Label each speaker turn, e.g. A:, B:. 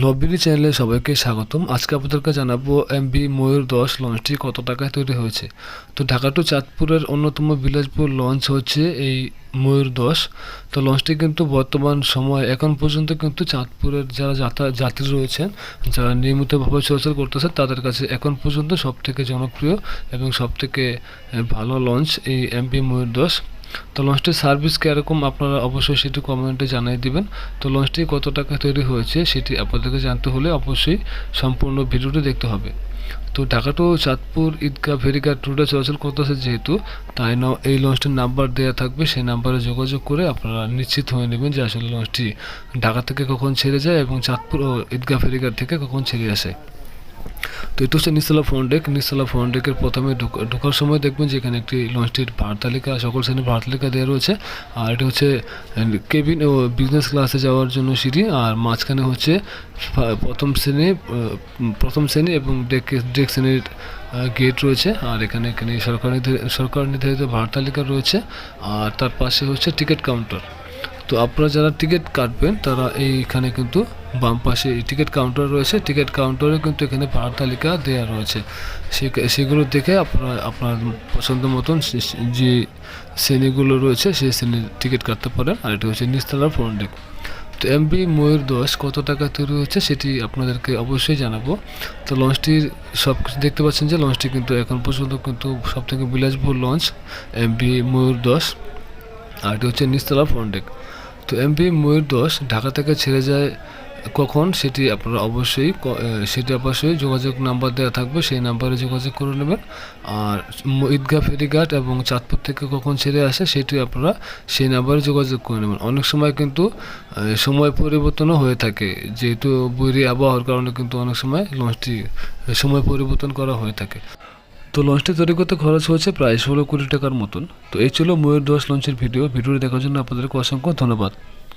A: লবিলি চ্যানেলে সবাইকে স্বাগতম। আজকে আপনাদেরকে জানাব এমবি ময়ূর দশ লঞ্চটি কত টাকায় তৈরি হয়েছে। তো ঢাকা টু চাঁদপুরের অন্যতম বিলাসপুর লঞ্চ হচ্ছে এই ময়ূর দশ। তো লঞ্চটি কিন্তু বর্তমান সময় এখন পর্যন্ত কিন্তু চাঁদপুরের যারা যাতা যাত্রী রয়েছেন, যারা নিয়মিতভাবে চলাচল করতেছে তাদের কাছে এখন পর্যন্ত সবথেকে জনপ্রিয় এবং সবথেকে ভালো লঞ্চ এই এমবি ময়ূর দশ। তো লঞ্চটির সার্ভিস কীরকম আপনারা অবশ্যই সেটি কমেন্টে জানিয়ে দিবেন। তো লঞ্চটি কত টাকা তৈরি হয়েছে সেটি আপনাদেরকে জানতে হলে অবশ্যই সম্পূর্ণ ভিডিওটি দেখতে হবে। তো ঢাকা টু চাঁদপুর ঈদগাহ ফেরিঘাট রুটে চলাচল করতেছে যেহেতু, তাই ন এই লঞ্চটির নাম্বার দেওয়া থাকবে। সেই নাম্বারে যোগাযোগ করে আপনারা নিশ্চিত হয়ে নেবেন যে আসলে লঞ্চটি ঢাকা থেকে কখন ছেড়ে যায় এবং চাঁদপুর ও ঈদগাহ ফেরিঘাট থেকে কখন ছেড়ে আসে। তো এটা হচ্ছে Nistala front deck Nistala front ডেকের প্রথমে ঢোক- ঢোকার সময় দেখবেন যে এখানে একটি লঞ্চটির ভাড় তালিকা, সকল শ্রেণির ভাড় তালিকা দেওয়া রয়েছে। আর এটা হচ্ছে কেবিন ও বিজনেস ক্লাসে যাওয়ার জন্য সিঁড়ি। আর মাঝখানে হচ্ছে প্রথম শ্রেণি প্রথম শ্রেণি এবং ডেক ডেক শ্রেণির গেট রয়েছে। আর এখানে এখানে সরকার সরকার নির্ধারিত ভাড় তালিকা রয়েছে। আর তার পাশে হচ্ছে টিকিট কাউন্টার। তো আপনারা যারা টিকিট কাটবেন, তারা এইখানে কিন্তু বাম পাশে টিকিট কাউন্টার রয়েছে। টিকিট কাউন্টারে কিন্তু এখানে ভাড়া তালিকা দেওয়া রয়েছে। সেগুলো দেখে আপনারা, আপনার পছন্দ মতন যে শ্রেণীগুলো রয়েছে সেই শ্রেণির টিকিট কাটতে পারেন। আর এটি হচ্ছে নিস্তলার ফ্রন্ট ডেক তো এমবি ময়ূর দশ, কত টাকা তৈরি হচ্ছে সেটি আপনাদেরকে অবশ্যই জানাব। তো লঞ্চটির সব কিছু দেখতে পাচ্ছেন যে, লঞ্চটি কিন্তু এখন পর্যন্ত কিন্তু সব থেকে বিলাসবহুল লঞ্চ এমবি ময়ূর দশ। আর এটি হচ্ছে নিস্তলা ফ্রন্টেক তো এমপি ময়ূর দশ ঢাকা থেকে ছেড়ে যায় কখন সেটি আপনারা অবশ্যই সেটি অবশ্যই যোগাযোগ নাম্বার দেওয়া থাকবে, সেই নাম্বারে যোগাযোগ করে নেবেন। আর ঈদগাহ ফেরিঘাট এবং চাঁদপুর থেকে কখন ছেড়ে আসে সেটি আপনারা সেই নাম্বারে যোগাযোগ করে নেবেন। অনেক সময় কিন্তু সময় পরিবর্তনও হয়ে থাকে। যেহেতু বৈরী আবহাওয়ার কারণে কিন্তু অনেক সময় লঞ্চটি সময় পরিবর্তন করা হয়ে থাকে। তো লঞ্চটি তৈরি করতে খরচ হয়েছে প্রায় ষোলো কোটি টাকার মতন। তো এই ছিল ময়ূর দশ লঞ্চের ভিডিও ভিডিওটি দেখার জন্য আপনাদেরকে অসংখ্য ধন্যবাদ।